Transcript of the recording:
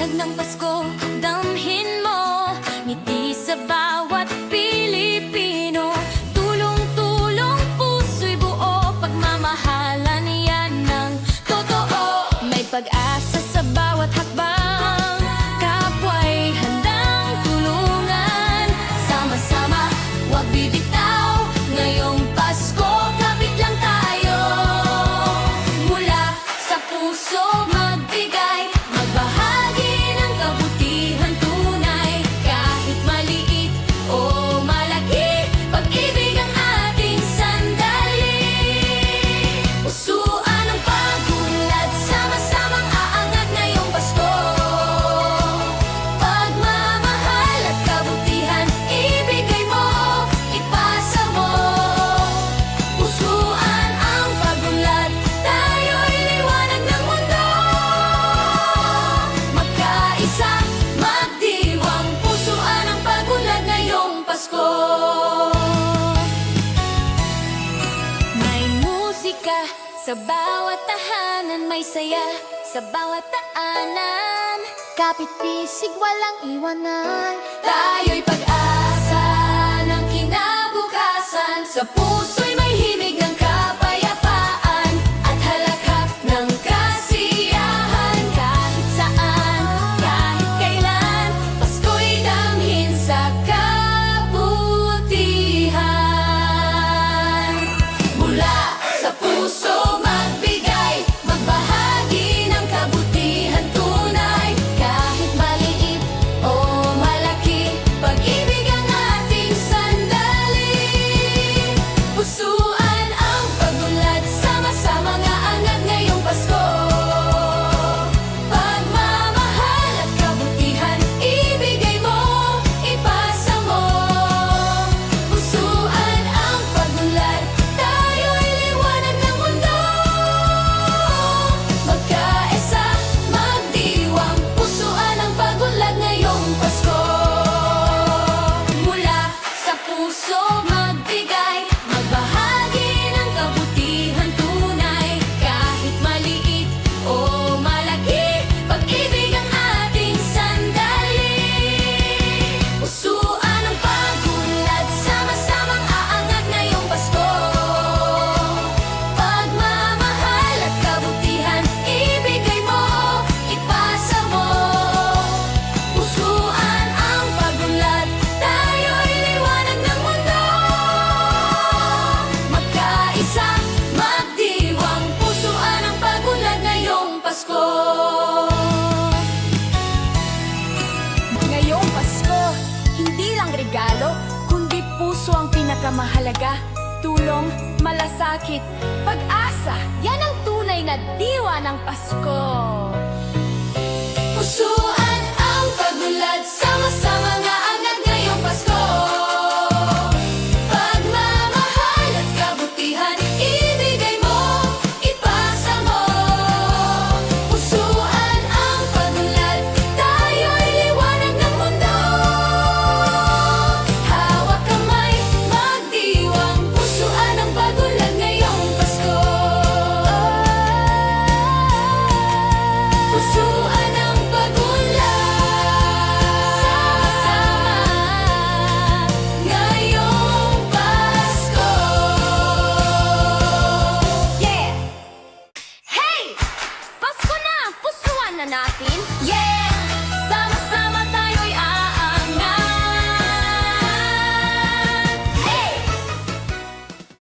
Liwanag ng Pasko, dam Sa bawat tahanan may saya Sa bawat taanan Kapit-pisig walang iwanan. mahalaga, tulong, malasakit, pag-asa, yan ang tunay na diwa ng Pasko.